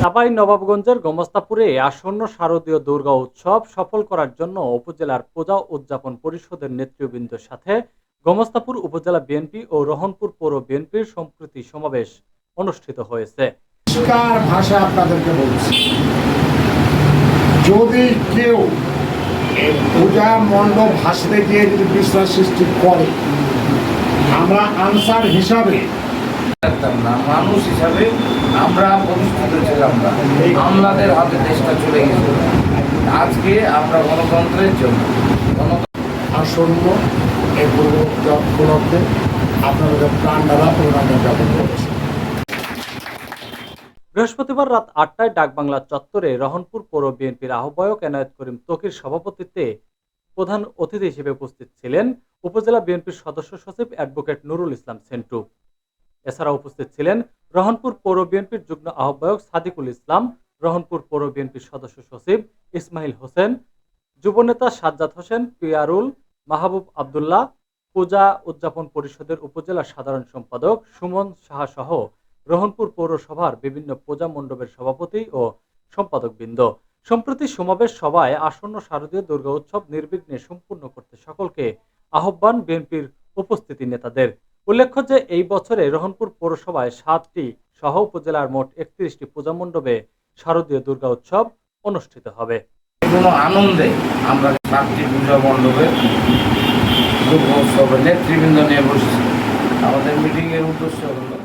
চাপাই নবাবগঞ্জের গোমস্তাপুরে আসন্ন শারদীয় দুর্গা উৎসব সফল করার জন্য উপজেলার পূজা উদযাপন পরিষদের নেতৃবৃন্দের সাথে গমস্তাপুর উপজেলা বিএনপি ও রহনপুর পৌর বিএনপির সম্প্রীতি সমাবেশ অনুষ্ঠিত হয়েছে। ভাষা আপনাদেরকে বলছি যদি কেউ পূজা মণ্ডপ ভাসতে গিয়ে যদি বিশ্বাস সৃষ্টি করে আমরা আনসার হিসাবে থাকতাম না মানুষ হিসাবে আমরা প্রতিষ্ঠিত ছিলাম না। আমলাদের হাতে দেশটা চলে গেছে। আজকে আমরা গণতন্ত্রের জন্য গণতন্ত্র আসন্ন এই পূর্ব উপলক্ষে আপনাদের প্রাণ দ্বারা জ্ঞাপন করেছি বৃহস্পতিবার রাত আটটায় ডাকবাংলা চত্বরে রহনপুর পৌর বিএনপির আহ্বায়ক এনায়েত করিম তকির সভাপতিত্বে প্রধান অতিথি হিসেবে উপস্থিত ছিলেন উপজেলা বিএনপির সদস্য সচিব অ্যাডভোকেট নুরুল ইসলাম সেন্টু। এছাড়া উপস্থিত ছিলেন রহনপুর পৌর বিএনপির যুগ্ম আহ্বায়ক সাদিকুল ইসলাম, রহনপুর পৌর বিএনপির সদস্য সচিব ইসমাইল হোসেন, যুবনেতা সাজ্জাদ হোসেন, পিয়ারুল মাহবুব আবদুল্লাহ, পূজা উদযাপন পরিষদের উপজেলা সাধারণ সম্পাদক সুমন সাহা সহ রহনপুর পৌরসভার বিভিন্ন পূজা মণ্ডপের সভাপতি ও সম্পাদকবৃন্দ। সম্প্রতি সমাবেশ সভায় আসন্ন শারদীয় দুর্গা উৎসব নির্বিঘ্নে সম্পূর্ণ করতে সকলকে আহ্বান বিএনপির উপস্থিতি নেতাদের। উল্লেখ্য যে এই বছরে রহনপুর পৌরসভায় সাতটি সহ উপজেলার মোট একত্রিশটি পূজা মণ্ডপে শারদীয় দুর্গা উৎসব অনুষ্ঠিত হবে। কোনো আনন্দে আমরা সাতটি পূজা মণ্ডপে দুর্গা উৎসবে নেতৃবৃন্দ নিয়ে বসেছি। আমাদের মিটিংয়ের উদ্দেশ্য হলো